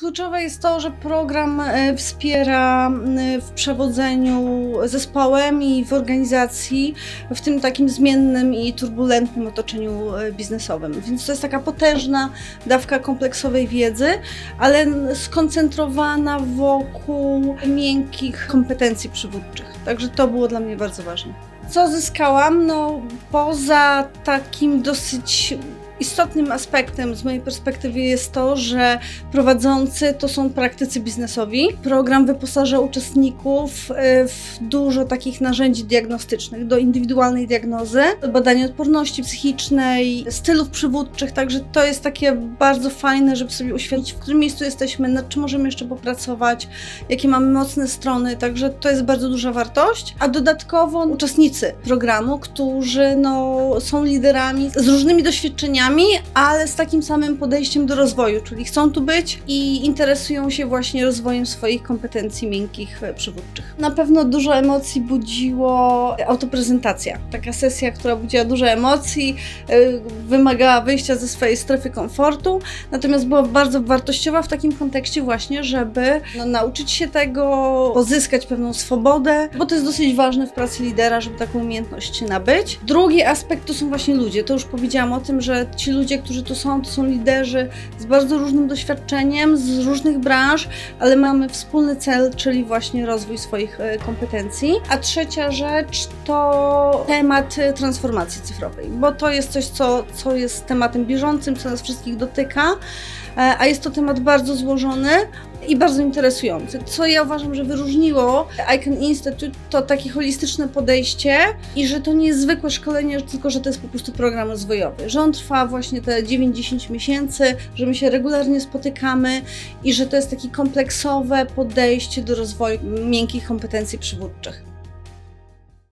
kluczowe jest to, że program e, wspiera w przewodzeniu zespołem i w organizacji w tym takim zmiennym i turbulentnym otoczeniu e, biznesowym. Więc to jest taka potężna dawka kompleksowej wiedzy, ale skoncentrowana wokół miękkich kompetencji przywódczych. Także to było dla mnie bardzo ważne. Co zyskałam? No, poza takim dosyć istotnym aspektem z mojej perspektywy jest to, że prowadzący to są praktycy biznesowi. Program wyposaża uczestników e, w dużo takich narzędzi diagnostycznych do indywidualnej diagnozy, badania odporności psychicznej, stylów przywódczych, także to jest takie bardzo fajne, żeby sobie uświadomić, w którym miejscu jesteśmy, nad czym możemy jeszcze popracować, jakie mamy mocne strony, także to jest bardzo duża wartość. A dodatkowo uczestnicy programu, którzy no, są liderami z różnymi doświadczeniami, ale z takim samym podejściem do rozwoju, czyli chcą tu być i interesują się właśnie rozwojem swoich kompetencji miękkich e, przywódczych. Na pewno dużo emocji budziło autoprezentacja. Taka sesja, która budziła dużo emocji, e, wymagała wyjścia ze swojej strefy komfortu, natomiast była bardzo wartościowa w takim kontekście właśnie, żeby no, nauczyć się tego, pozyskać pewną swobodę, bo to jest dosyć ważne w pracy lidera, żeby taką umiejętność nabyć. Drugi aspekt to są właśnie ludzie. To już powiedziałam o tym, że ci ludzie, którzy tu są, to są liderzy z bardzo różnym doświadczeniem, z różnych branż, ale mamy wspólny cel, czyli właśnie rozwój swoich e, kompetencji. A trzecia rzecz to temat e, transformacji cyfrowej, bo to jest coś, co, co jest tematem bieżącym, co nas wszystkich dotyka, e, a jest to temat bardzo złożony i bardzo interesujący. Co ja uważam, że wyróżniło Icon Institute, to takie holistyczne podejście i że to nie jest zwykłe szkolenie, tylko że to jest po prostu program rozwojowy. Że on trwa właśnie te 9-10 miesięcy, że my się regularnie spotykamy i że to jest takie kompleksowe podejście do rozwoju miękkich kompetencji przywódczych.